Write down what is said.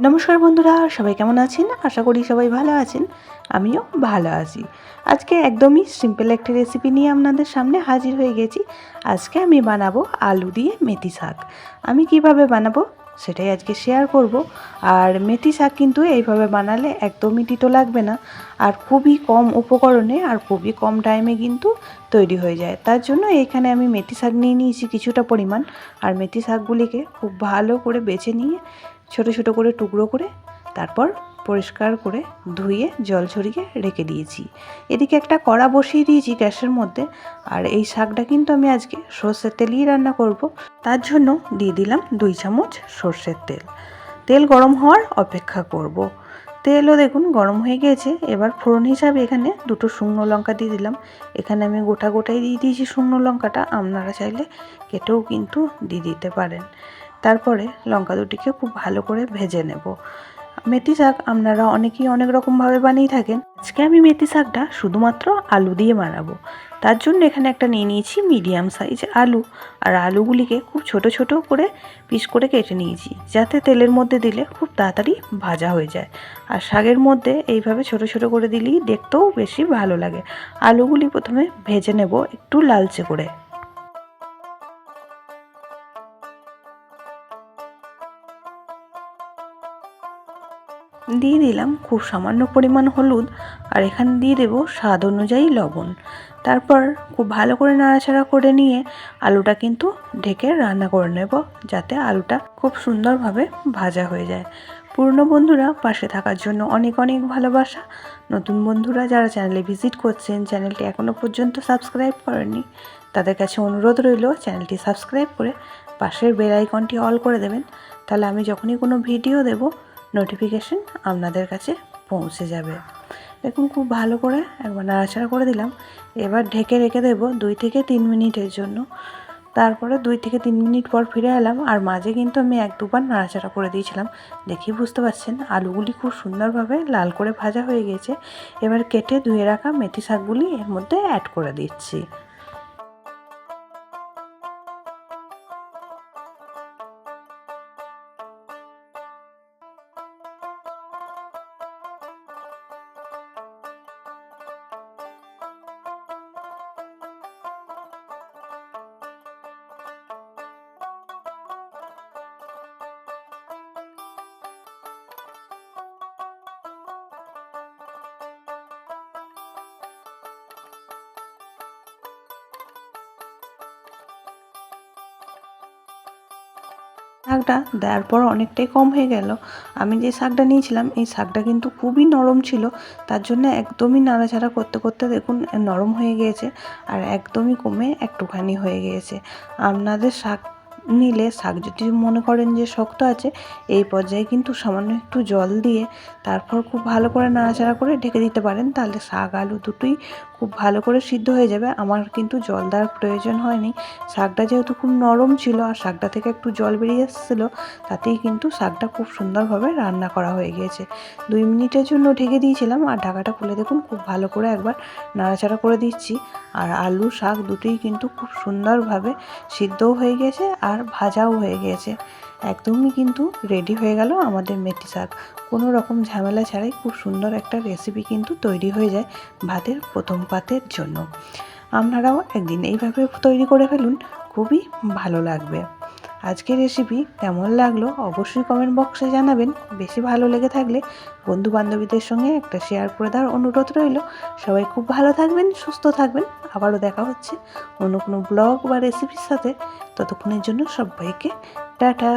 নমস্কার বন্ধুরা, সবাই কেমন আছেন? আশা করি সবাই ভালো আছেন। আমিও ভালো আছি। আজকে একদমই সিম্পল একটি রেসিপি নিয়ে আপনাদের সামনে হাজির হয়ে গেছি। আজকে আমি বানাবো আলু দিয়ে মেথি শাক। আমি কীভাবে বানাবো সেটাই আজকে শেয়ার করব। আর মেথি শাক কিন্তু এইভাবে বানালে একদমই তিতো লাগবে না। আর খুবই কম উপকরণে আর খুবই কম টাইমে কিন্তু তৈরি হয়ে যায়। তার জন্য এখানে আমি মেথি শাক নিয়ে নিয়েছি কিছুটা পরিমাণ। আর মেথি শাকগুলিকে খুব ভালো করে বেছে নিয়ে ছোট ছোট করে টুকরো করে তারপর পরিষ্কার করে ধুয়ে জল ছড়িয়ে রেখে দিয়েছি। এদিকে একটা কড়া বসিয়ে দিয়েছি গ্যাসের মধ্যে আর এই শাকটা কিন্তু আমি আজকে সর্ষের তেলেই রান্না করব। তার জন্য দিয়ে দিলাম দুই চামচ সর্ষের তেল। তেল গরম হওয়ার অপেক্ষা করব। তেলও দেখুন গরম হয়ে গিয়েছে এবার ফোড়ন হিসাবে এখানে দুটো শুকনো লঙ্কা দিয়ে দিলাম। এখানে আমি গোটা গোটাই দিয়ে দিয়েছি শুকনো লঙ্কাটা। আপনারা চাইলে কেটেও কিন্তু দিয়ে দিতে পারেন। তারপরে লঙ্কা দুটিকে খুব ভালো করে ভেজে নেব। মেথি শাক আপনারা অনেকেই অনেক রকমভাবে বানিয়ে থাকেন। আজকে আমি মেথি শাকটা শুধুমাত্র আলু দিয়ে বানাবো। তার জন্য এখানে একটা নিয়ে নিয়েছি মিডিয়াম সাইজ আলু। আর আলুগুলিকে খুব ছোট ছোট করে পিস করে কেটে নিয়েছি, যাতে তেলের মধ্যে দিলে খুব তাড়াতাড়ি ভাজা হয়ে যায়। আর শাকের মধ্যে এইভাবে ছোট ছোট করে দিলেই দেখতেও বেশি ভালো লাগে। আলুগুলি প্রথমে ভেজে নেব একটু লালচে করে। দিয়ে দিলাম খুব সামান্য পরিমাণ হলুদ আর এখানে দিয়ে দেবো স্বাদ অনুযায়ী লবণ। তারপর খুব ভালো করে নাড়াচাড়া করে নিয়ে আলুটা কিন্তু ঢেকে রান্না করে নেব যাতে আলুটা খুব সুন্দরভাবে ভাজা হয়ে যায়। পুরনো বন্ধুরা পাশে থাকার জন্য অনেক অনেক ভালোবাসা। নতুন বন্ধুরা যারা চ্যানেলে ভিজিট করছেন, চ্যানেলটি এখনও পর্যন্ত সাবস্ক্রাইব করেননি, তাদের কাছে অনুরোধ রইল চ্যানেলটি সাবস্ক্রাইব করে পাশের বেল আইকনটি অল করে দেবেন। তাহলে আমি যখনই কোনো ভিডিও দেবো নোটিফিকেশন আপনাদের কাছে পৌঁছে যাবে। দেখুন, খুব ভালো করে একবার নাড়াচাড়া করে দিলাম। এবার ঢেকে রেখে দেবো দুই থেকে তিন মিনিটের জন্য। তারপরে দুই থেকে তিন মিনিট পর ফিরে এলাম আর মাঝে কিন্তু আমি এক দুবার নাড়াচাড়া করে দিয়েছিলাম। দেখি বুঝতে পারছেন, আলুগুলি খুব সুন্দরভাবে লাল করে ভাজা হয়ে গেছে। এবার কেটে ধুয়ে রাখা মেথি শাকগুলি এর মধ্যে অ্যাড করে দিচ্ছি। শাকটা দেওয়ার পর অনেকটাই কম হয়ে গেল। আমি যে শাকটা নিয়েছিলাম, এই শাকটা কিন্তু খুবই নরম ছিল। তার জন্য একদমই নাড়াচাড়া করতে করতে দেখুন, নরম হয়ে গিয়েছে আর একদমই কমে একটুখানি হয়ে গিয়েছে। আপনাদের শাক নিলে, শাক যদি মনে করেন যে শক্ত আছে, এই পর্যায়ে কিন্তু সামান্য একটু জল দিয়ে তারপর খুব ভালো করে নাড়াচাড়া করে ঢেকে দিতে পারেন। তাহলে শাক আলু দুটোই খুব ভালো করে সিদ্ধ হয়ে যাবে। আমার কিন্তু জল দেওয়ার প্রয়োজন হয়নি। শাকটা যেহেতু খুব নরম ছিল আর শাকটা থেকে একটু জল বেরিয়ে এসেছিল, তাতেই কিন্তু শাকটা খুব সুন্দরভাবে রান্না করা হয়ে গিয়েছে। দুই মিনিটের জন্য ঢেকে দিয়েছিলাম আর ঢাকাটা খুলে দেখুন, খুব ভালো করে একবার নাড়াচাড়া করে দিচ্ছি। আর আলু, শাক দুটোই কিন্তু খুব সুন্দরভাবে সিদ্ধও হয়ে গেছে আর ভাজাও হয়ে গিয়েছে। একদমই কিন্তু রেডি হয়ে গেল আমাদের মেথি শাক। কোনো রকম ঝামেলা ছাড়াই খুব সুন্দর একটা রেসিপি কিন্তু তৈরি হয়ে যায় ভাতের প্রথম পাতের জন্য। আপনারাও একদিন এইভাবে তৈরি করে ফেলুন, খুবই ভালো লাগবে। আজকের রেসিপি কেমন লাগল অবশ্যই কমেন্ট বক্সে জানাবেন। বেশি ভালো লেগে থাকলে বন্ধু বান্ধবীদের সঙ্গে একটা শেয়ার করে দেওয়ার অনুরোধ রইল। সবাই খুব ভালো থাকবেন, সুস্থ থাকবেন। আবারও দেখা হচ্ছে অন্য কোনো ব্লগ বা রেসিপির সাথে। ততক্ষণের জন্য সবাইকে টাটা